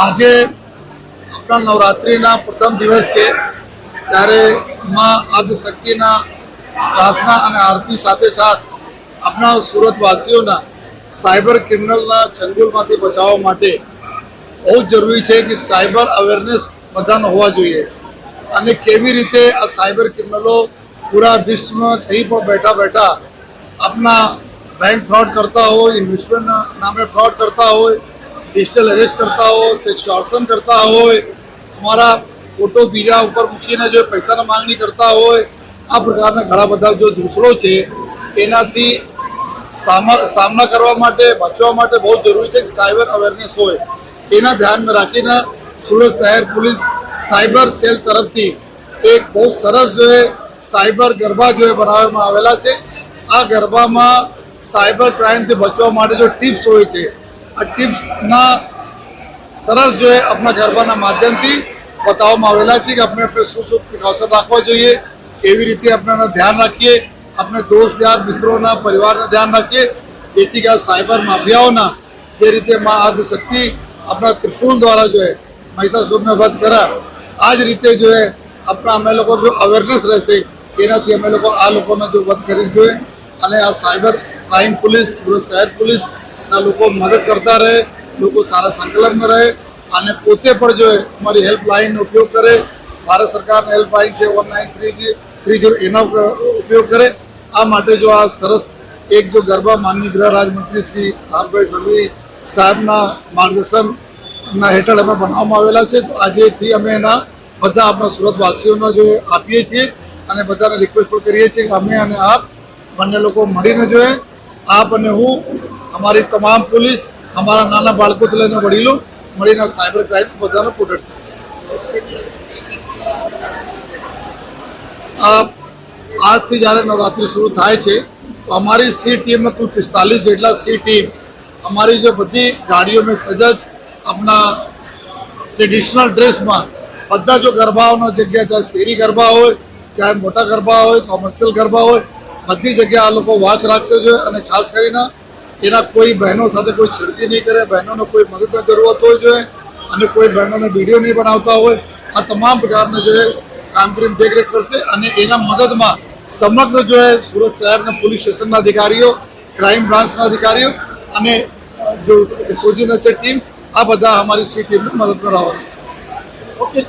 આજે આપણા નવરાત્રિના પ્રથમ દિવસ છે, ત્યારે માં આદિશક્તિના પ્રાર્થના અને આરતી સાથે સાથ આપણા સુરતવાસીઓના સાયબર ક્રિમિનલના ચંગુલમાંથી બચાવવા માટે બહુ જરૂરી છે કે સાયબર અવેરનેસ બધાનો હોવા જોઈએ. અને કેવી રીતે આ સાયબર ક્રિમિનલો પૂરા વિશ્વમાં થઈ પણ બેઠા બેઠા આપના બેંક ફ્રોડ કરતા હોય ઇન્વેસ્ટમેન્ટના નામે ફ્રોડ કરતા હોય ડિજિટલ એરેસ્ટ કરતા હોય સેક્સટોર્શન કરતા હોય, અમારા ફોટો બીજા ઉપર મૂકીને જો પૈસાની માંગણી કરતા હોય, આ પ્રકારના ઘણા બધા જો દૂસરો છે, એનાથી સામા, સામના કરવા માટે, બચવા માટે બહુ જરૂરી છે કે સાયબર અવેરનેસ હોય. એના ધ્યાનમાં રાખીને સુરત શહેર પોલીસ સાયબર સેલ તરફથી એક બહુ સરસ જો એ સાયબર ગરબા જો બનાવવામાં આવેલા છે. આ ગરબામાં સાયબર ક્રાઇમથી બચવા માટે જો ટિપ્સ હોય છે ટિપ્સના સરસ જોઈએ આપણા ગરબાના માધ્યમથી બતાવવામાં આવેલા છે કે આપણે આપણે શું શું પ્રિકોશન રાખવા જોઈએ, કેવી રીતે આપણે ધ્યાન રાખીએ આપણે દોસ્ત યાર મિત્રોના, પરિવારને ધ્યાન રાખીએ, જેથી કે સાયબર માફિયાઓના જે રીતે માં આદિશક્તિ આપણા ત્રિશુલ દ્વારા જો એ મહિષાસુરને વધ કર્યા આ જ રીતે જો એ આપણા અમે લોકો જો અવેરનેસ રહેશે, એનાથી અમે લોકો આ લોકોને જો વધ કરી જોઈએ. અને આ સાયબર ક્રાઇમ પોલીસ શહેર પોલીસના લોકો મદદ કરતા રહે, લોકો સારા સંકલનમાં રહે અને પોતે પણ જો અમારી હેલ્પલાઇનનો ઉપયોગ કરે, ભારત સરકારની હેલ્પલાઇન છે one nine three G three zero એનો ઉપયોગ કરે, આ માટે જો આ સરસ એક જો ગરબા માનની ગૃહ રાજમંત્રી શ્રી હારભાઈ સંઘવી સાહેબના માર્ગદર્શનના હેઠળ અમે બનાવવામાં આવેલા છે, તો આજેથી અમે એના બધા આપણા સુરતવાસીઓને જો આપીએ છીએ અને બધાને રિક્વેસ્ટ પણ કરીએ છીએ કે અમે અને આપ બંને લોકો મળીને જોઈએ આપ અને હું અમારી તમામ પોલીસ અમારા નાના બાળકોથી લઈને વડીલો મળીને સાયબર ક્રાઇમ બધાને પ્રોટેક્ટ કરીશ. આજથી જ્યારે નવરાત્રિ શરૂ થાય છે, તો અમારી સી ટીમમાં કુલ પિસ્તાલીસ જેટલા સી ટીમ અમારી જે બધી ગાડીઓ મેં સજજ આપણા ટ્રેડિશનલ ડ્રેસમાં બધા જો ગરબાઓનો જગ્યા, ચાહે શેરી ગરબા હોય, ચાહે મોટા ગરબા હોય કોમર્શિયલ ગરબા હોય, બધી જગ્યાએ આ લોકો વાચ રાખશે જોઈએ અને ખાસ કરીને એના કોઈ બહેનો સાથે કોઈ છેડતી નહીં કરે, બહેનોને કોઈ મદદની જરૂરત હોય જોઈએ અને કોઈ બહેનોને વીડિયો નહીં બનાવતા હોય. આ તમામ પ્રકારના જે કામગીરી દેખરેખ કરશે અને એના મદદમાં સમગ્ર જો સુરત શહેરના પોલીસ સ્ટેશનના અધિકારીઓ ક્રાઇમ બ્રાન્ચના અધિકારીઓ અને જો એસઓજીના છે ટીમ આ બધા અમારી સી ટીમને મદદ કરાવવાની છે. ઓકે